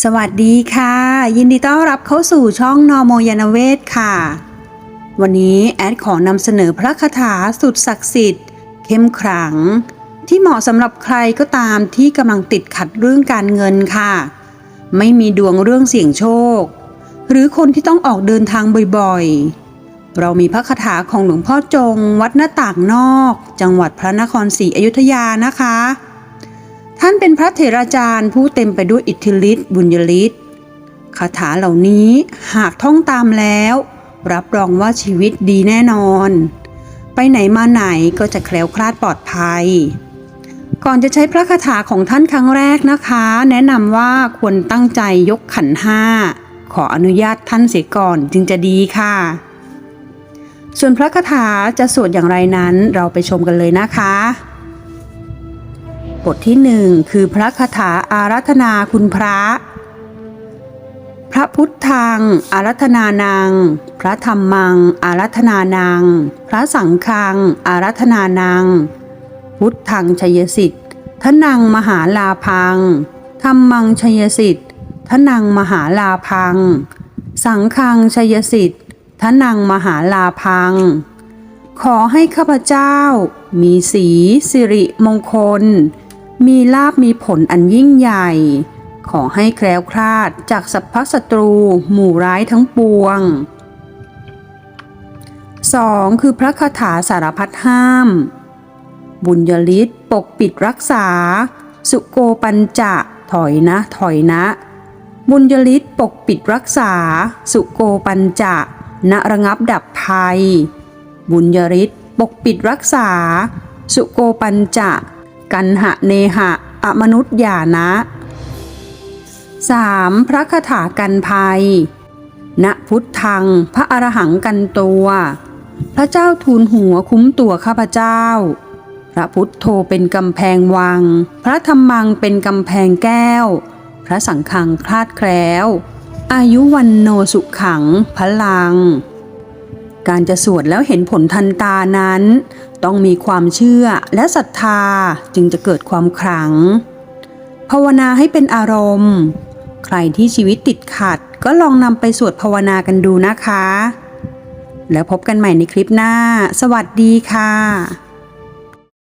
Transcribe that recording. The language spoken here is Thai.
สวัสดีค่ะ ยินดีต้อนรับเข้าสู่ช่องนอโมยานเวศค่ะ วันนี้แอดขอนำเสนอพระคาถาสุดศักดิ์สิทธิ์ เข้มขลัง ที่เหมาะสำหรับใครก็ตามที่กำลังติดขัดเรื่องการเงินค่ะ ไม่มีดวงเรื่องเสี่ยงโชค หรือคนที่ต้องออกเดินทางบ่อยๆ เรามีพระคาถาของหลวงพ่อจง วัดหน้าต่างนอก จังหวัดพระนครศรีอยุธยานะคะ ท่านเป็นพระเถราจารย์ผู้เต็มไปด้วยอิทธิฤทธิ์บุญยฤทธิ์คาถาเหล่านี้หากท่องตามแล้ว รับรองว่าชีวิตดีแน่นอน ไปไหนมาไหนก็จะแคล้วคลาดปลอดภัย ก่อนจะใช้พระคาถาของท่านครั้งแรกนะคะ แนะนำว่าควรตั้งใจยกขันห้าขออนุญาตท่านเสียก่อนจึงจะดีค่ะ ส่วนพระคาถาจะสวดอย่างไรนั้นเราไปชมกันเลยนะคะ บทที่หนึ่งคือพระคาถาอารัธนาคุณพระ พระพุทธัง อารัธนานังพระธรรมัง อารัธนานังพระสังฆัง อารัธนานังพุทธังชยสิทธิ์ทนังมหาลาพังธรรมังชยสิทธิ์ทนังมหาลาพัง สังฆังชยสิทธิ์ทนังมหาลาพัง ขอให้ข้าพเจ้า มีสีสิริมงคล มีลาบมีผลอันยิ่งใหญ่ ขอให้แคล้วคลาดจากสัพพศัตรู หมู่ร้ายทั้งปวง 2. คือพระคาถาสารพัดห้าม บุญยฤทธิ์ปกปิดรักษา สุโกปัญจะถอยนะ ถอยนะ บุญยฤทธิ์ปกปิดรักษา สุโกปัญจะณระงับดับภัย บุญยฤทธิ์ปกปิดรักษา สุโกปัญจะ กันหะเนหะ อมนุษย์ยานะ 3. พระคาถากันภัย ณพุทธัง พระอรหังกันตัว พระเจ้าทูลหัวคุ้มตัวข้าพเจ้า พระพุทธโธเป็นกำแพงวัง พระธรรมังเป็นกำแพงแก้ว พระสังฆังคลาดแคล้ว อายุวันโนสุขังพลัง การจะสวดแล้วเห็นผลทันตานั้น ต้องมีความเชื่อและศรัทธาจึงจะเกิดความขลัง ภาวนาให้เป็นอารมณ์ ใครที่ชีวิตติดขัดก็ลองนำไปสวดภาวนากันดูนะคะ แล้วพบกันใหม่ในคลิปหน้า สวัสดีค่ะ